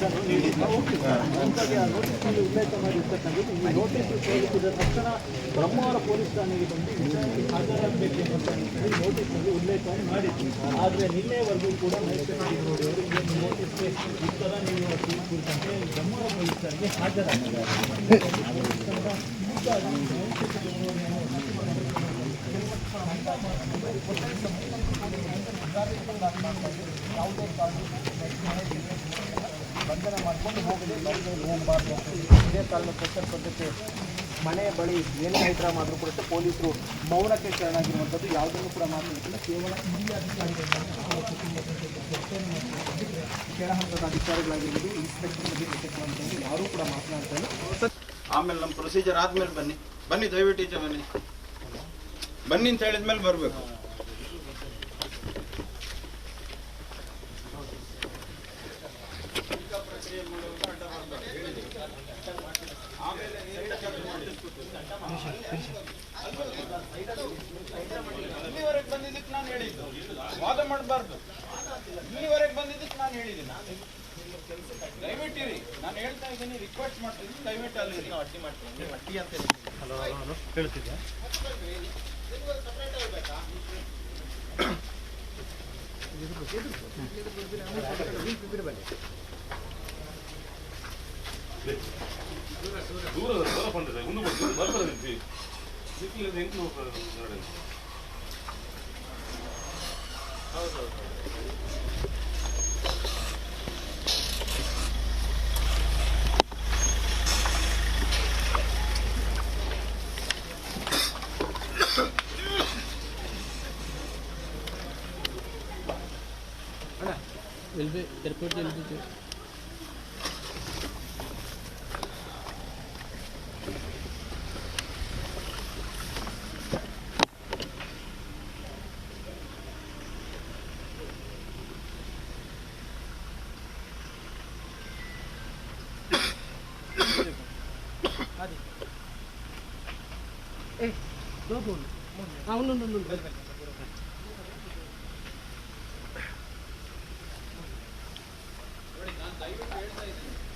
ಅಂತಾಗಿ ಆ ನೋಟಿಸ್ನಲ್ಲಿ ಉಲ್ಲೇಖ ಮಾಡಿರ್ತಕ್ಕಂಥದ್ದು ಈ ನೋಟಿಸ್ ಸೇರಿಸಿದ ತಕ್ಷಣ ಬ್ರಹ್ಮಾವರ ಪೊಲೀಸ್ ಠಾಣೆಗೆ ಬಂದು ವಿಚಾರಣೆಗೆ ಹಾಜರಾಗಬೇಕು ಅಂತ ಹೇಳಿ ನೋಟಿಸ್ನಲ್ಲಿ ಉಲ್ಲೇಖವನ್ನು ಮಾಡಿತ್ತು ಆದರೆ ನಿನ್ನೆವರೆಗೂ ಕೂಡ ನ್ಯಾಯಸ್ಥಾನವರು ಈ ನೋಟಿಸ್ಗೆ ಉತ್ತರ ನೀಡುವ ಕುರಿತಂತೆ ಬ್ರಹ್ಮಾವರ ಪೊಲೀಸ್ ಠಾಣೆಗೆ ಹಾಜರಾಗಿದ್ದಾರೆ ಬಂಧನ ಮಾಡ್ಕೊಂಡು ಹೋಗಲಿ ಬಂದು ಹೋಗಬಾರ್ದು ಅಂತ ಇದೇ ಕಾರಣಕ್ಕೋಸ್ಕರ ಪದ್ಧತಿ ಮನೆಯ ಬಳಿ ಏನೇ ಹೈಡ್ರಾಮ್ ಆದರೂ ಕೂಡ ಪೊಲೀಸರು ಮೌನಕ್ಕೆ ಶರಣಾಗಿರುವಂಥದ್ದು ಯಾವುದನ್ನು ಕೂಡ ಮಾತಾಡ್ತಿಲ್ಲ ಕೇವಲ ಹಿರಿಯ. ಕೆಳ ಹಂತದ ಅಧಿಕಾರಿಗಳಾಗಿರ್ಬೋದು ಇನ್ಸ್ಪೆಕ್ಟರ್ ಅಂತಂದು ಯಾರೂ ಕೂಡ ಮಾತನಾಡ್ತಾ ಇಲ್ಲ. ಆಮೇಲೆ ನಮ್ಮ ಪ್ರೊಸೀಜರ್ ಆದ್ಮೇಲೆ ಬನ್ನಿ. ಬನ್ನಿ, ದಯವಿಟ್ಟು ಈಚೆ ಬನ್ನಿ. ಬನ್ನಿ ಅಂತ ಹೇಳಿದ್ಮೇಲೆ ಬರಬೇಕು. ಇಲ್ಲಿವರೆಗೆ ಬಂದಿದ್ದಕ್ಕೆ ನಾನು ಹೇಳಿದ್ದು. ವಾದ ಮಾಡಬಾರ್ದು. ಇಲ್ಲಿವರೆಗೆ ಬಂದಿದ್ದಕ್ಕೆ ನಾನು ಹೇಳಿದ್ದೀನಿ. ದಯವಿಟ್ಟಿರಿ ನಾನು ಹೇಳ್ತಾ ಇದ್ದೀನಿ ರಿಕ್ವೆಸ್ಟ್ ಮಾಡ್ತೀನಿ. ದಯವಿಟ್ಟು ಅಲ್ಲಿ ಅಡ್ಡಿ ಮಾಡ್ತೀನಿ ಅಡ್ಡಿ ಅಂತ ಹೇಳ್ತಿದ್ದೆ ದೂರ ದೂರ ಬಂದಿದೆ ಮುಂದೆ ಬರ್ತಾರೆ ಬರ್ತಾರೆ ನಿಂತು ಸಿಕ್ಕಿಲ್ಲ ಹೆಂಗೆ ನೋಡಿ ನೋಡಿ ನಾನು ದಯವಿಟ್ಟು ಹೇಳ್ತಾ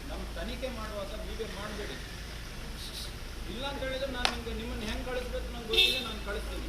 ನಮ್ಮ ತನಿಖೆ ಮಾಡುವಾಗ ವಿಡಿಯೋ ಮಾಡಬೇಡಿ ಇಲ್ಲ ಅಂತ ಹೇಳಿದ್ರೆ ನಾನು ನಿಮ್ಗೆ ನಿಮ್ಮನ್ನು ಹೆಂಗೆ ಕಳಿಸ್ಬೇಕು ನಂಗೆ ಗೊತ್ತಿಲ್ಲ ನಾನು ಕಳಿಸ್ತೀನಿ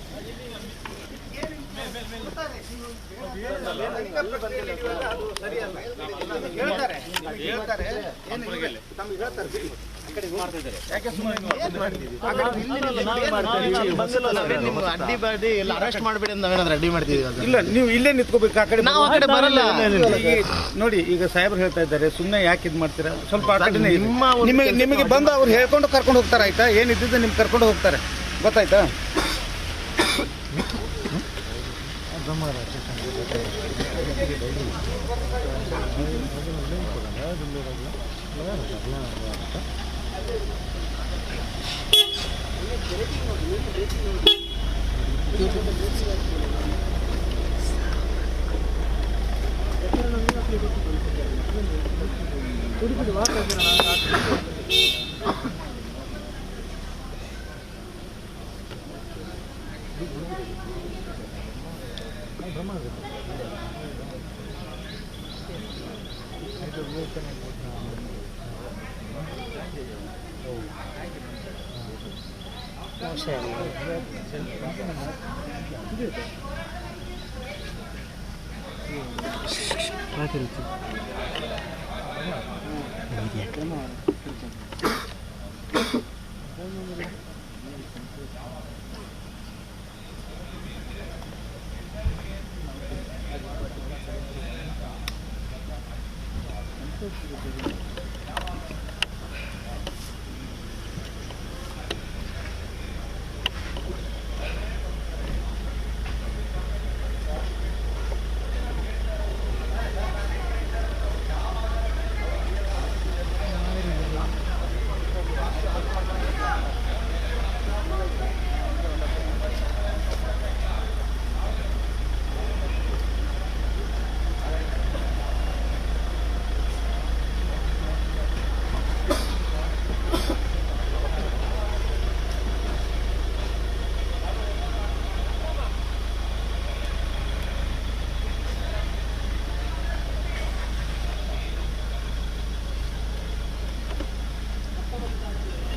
ಅಡ್ಡಿ ಬಾಡಿ ಎಲ್ಲ ಅರೆಸ್ಟ್ ಮಾಡ್ಬೇಡಿ ಅಂತ ನಾವೇನಾದ್ರೂ ಅಡ್ಡಿ ಮಾಡ್ತಿದೀವಿ ಇಲ್ಲ ನೀವು ಇಲ್ಲೇ ನಿಂತ್ಕೋಬೇಕು ಆ ಕಡೆ ನಾವು ಆ ಬರಲ್ಲ ನೋಡಿ ಈಗ ಸಾಹೇಬ್ರು ಹೇಳ್ತಾ ಇದ್ದಾರೆ ಸುಮ್ಮನೆ ಯಾಕೆ ಇದು ಮಾಡ್ತೀರಾ ಸ್ವಲ್ಪ ಆ ನಿಮ್ಮ ನಿಮಗೆ ನಿಮಗೆ ಬಂದು ಅವ್ರು ಹೇಳ್ಕೊಂಡು ಕರ್ಕೊಂಡು ಹೋಗ್ತಾರೆ, ಆಯ್ತಾ? ಏನಿದ್ದು ನಿಮ್ಗೆ ಕರ್ಕೊಂಡು ಹೋಗ್ತಾರೆ. ಗೊತ್ತಾಯ್ತಾ? 우리 그도 왔다 그러나 Nó xèo Quá kìa Thank you. Thank you.